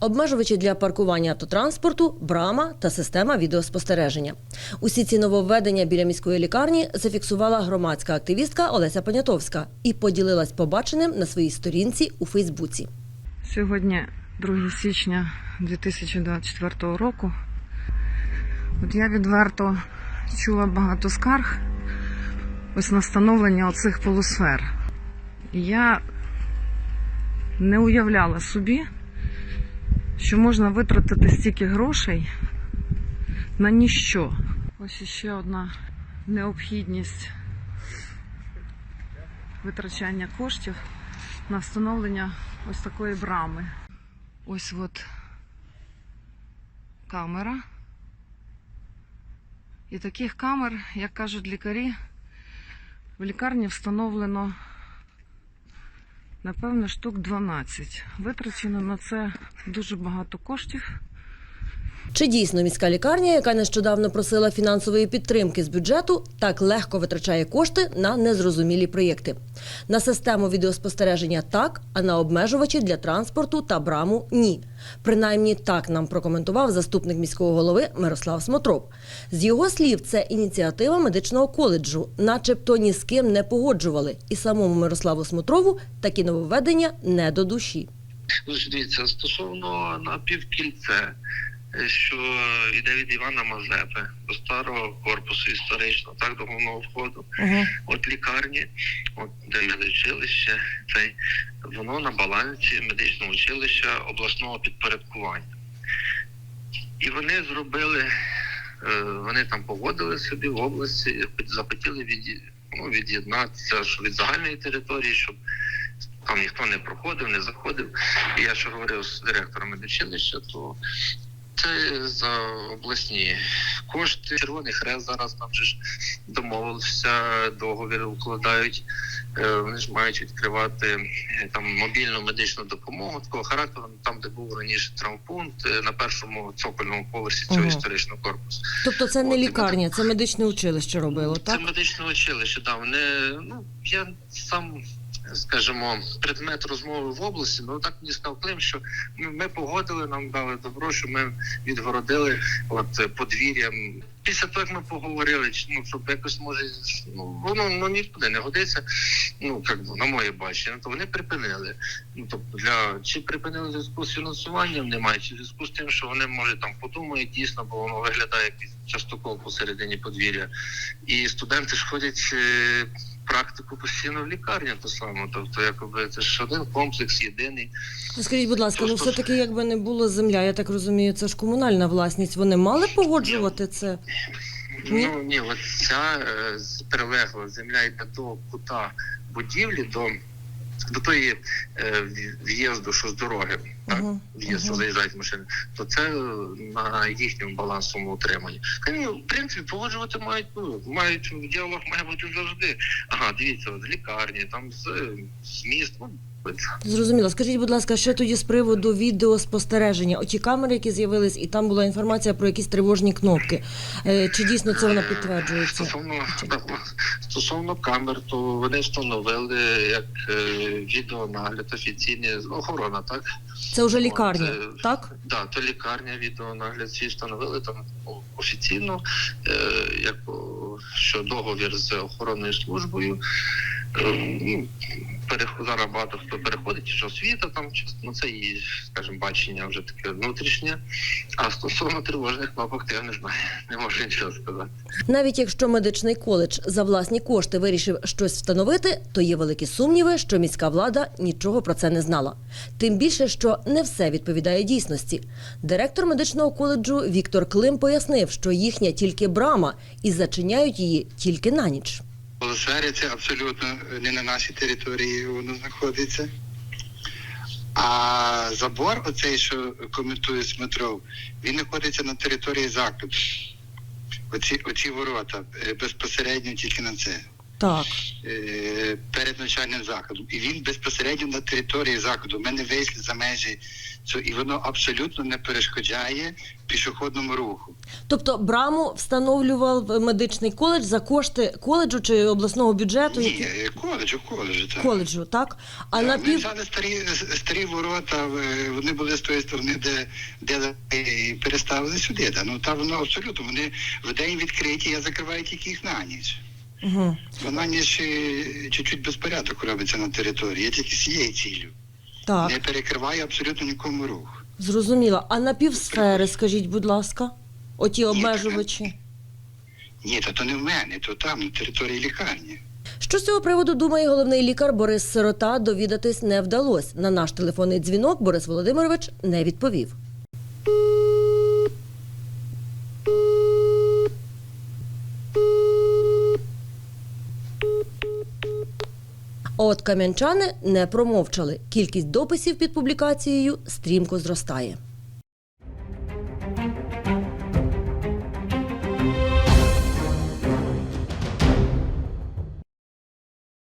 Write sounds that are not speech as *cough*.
обмежувачі для паркування автотранспорту, брама та система відеоспостереження. Усі ці нововведення біля міської лікарні зафіксувала громадська активістка Олеся Понятовська і поділилась побаченим на своїй сторінці у Фейсбуці. Сьогодні 2 січня 2024 року. От я відверто чула багато скарг ось на встановлення оцих полусфер. Я не уявляла собі, що можна витратити стільки грошей на ніщо. Ось іще одна необхідність витрачання коштів на встановлення ось такої брами. Ось от камера. І таких камер, як кажуть лікарі, в лікарні встановлено, напевно, штук 12. Витрачено на це дуже багато коштів. Чи дійсно міська лікарня, яка нещодавно просила фінансової підтримки з бюджету, так легко витрачає кошти на незрозумілі проєкти? На систему відеоспостереження так, а на обмежувачі для транспорту та браму ні. Принаймні так нам прокоментував заступник міського голови Мирослав Смотроп. З його слів, це ініціатива медичного коледжу, начебто ні з ким не погоджували, і самому Мирославу Смотрову такі нововведення не до душі. Ну, дивіться, стосовно напівкільце, що йде від Івана Мазепи до старого корпусу історичного, так до головного входу. Угу. От лікарні, от де медучилище, цей воно на балансі медичного училища обласного підпорядкування. І вони зробили, е, вони там погодили собі в області, захотіли від, ну, від'єднатися що від загальної території, щоб там ніхто не проходив, не заходив. І я що говорив з директором медучилища, то це за обласні кошти. Червоний хрест зараз там же ж домовився, договір укладають. Е, Вони ж мають відкривати е, там мобільну медичну допомогу такого характеру, там де був раніше травмпункт е, на першому цокольному поверсі цього Ага. історичного корпусу. Тобто це не От, і лікарня, це медичне училище робило, так? Це медичне училище, да. Вони, ну, я сам, скажімо, предмет розмови в області, ну так мені Клим, що ми, ми погодили, нам дали добро, що ми відгородили от е, подвір'я. Після того, як ми поговорили, ну, щоб якось може, ну, воно ну, нікуди не годиться, ну, як на моє бачення, то вони припинили. Ну, тобто, для, чи припинили в зв'язку з фінансуванням немає, чи в зв'язку з тим, що вони, може, там подумають дійсно, бо воно виглядає як частокол посередині подвір'я. І студенти ж ходять е, практику постійно в лікарні, то саме. Тобто, якби це ж один комплекс, єдиний. Скажіть, будь ласка, ну все-таки якби не було земля, я так розумію, це ж комунальна власність. Вони мали погоджувати це? Ні? Ну ні, от ця е, прилегла земля йде до кута будівлі, до, до тої е, в'їзду, що з дороги, так? В'їзд, що заїжджають машини, то це е, на їхньому балансовому утриманні. Та в принципі, погоджувати мають, ну, мають діалог має бути завжди. Ага, дивіться, з лікарні, там з, з міст, ну. Зрозуміло. Скажіть, будь ласка, ще тоді з приводу відеоспостереження. Оті камери, які з'явились, і там була інформація про якісь тривожні кнопки. Е, Чи дійсно це вона підтверджується? Стосовно, стосовно камер, то вони встановили як е, відеонагляд офіційний ну, охорона, так? Це вже лікарня, От, е, так? Да, то лікарня, відеонагляд всі встановили там ну, офіційно, як що договір з охоронною службою. Зараз багато хто переходить ж освіта, там ну це і, скажімо, бачення вже таке внутрішнє. А стосовно тривожних кнопок, то я не знаю, *laughs* не можу нічого сказати. Навіть якщо медичний коледж за власні кошти вирішив щось встановити, то є великі сумніви, що міська влада нічого про це не знала. Тим більше, що не все відповідає дійсності. Директор медичного коледжу Віктор Клим пояснив, що їхня тільки брама і зачиняють її тільки на ніч. Полосфері це абсолютно не на нашій території воно знаходиться. А забор, оцей, що коментує Смитров, він знаходиться на території закладу. Оці, оці ворота е, безпосередньо тільки на це. Так. е, перед навчальним закладом. І він безпосередньо на території закладу. Ми не вийшли за межі цього, і воно абсолютно не перешкоджає пішохідному руху. Тобто браму встановлював медичний коледж за кошти коледжу чи обласного бюджету? Ні, який- е, коледжу, коледжу. Так. Коледжу, так? А Так, на Ми взяли старі, старі ворота, е, вони були з тої сторони, де, де і переставили сюди. Да. Ну там воно абсолютно, вони в день відкриті, я закриваю тільки їх на ніч. Угу. Бо на ніч е, чуть-чуть безпорядок робиться на території. Я тільки з цією ціллю. так Не перекриваю абсолютно нікому рух. зрозуміло. А на півсфери, скажіть, будь ласка, оті обмежувачі. Ні, то, то не в мене, то там, на території лікарні. Що з цього приводу думає головний лікар Борис Сирота, довідатись не вдалося. На наш телефонний дзвінок Борис Володимирович не відповів. А От кам'янчани не промовчали. Кількість дописів під публікацією стрімко зростає.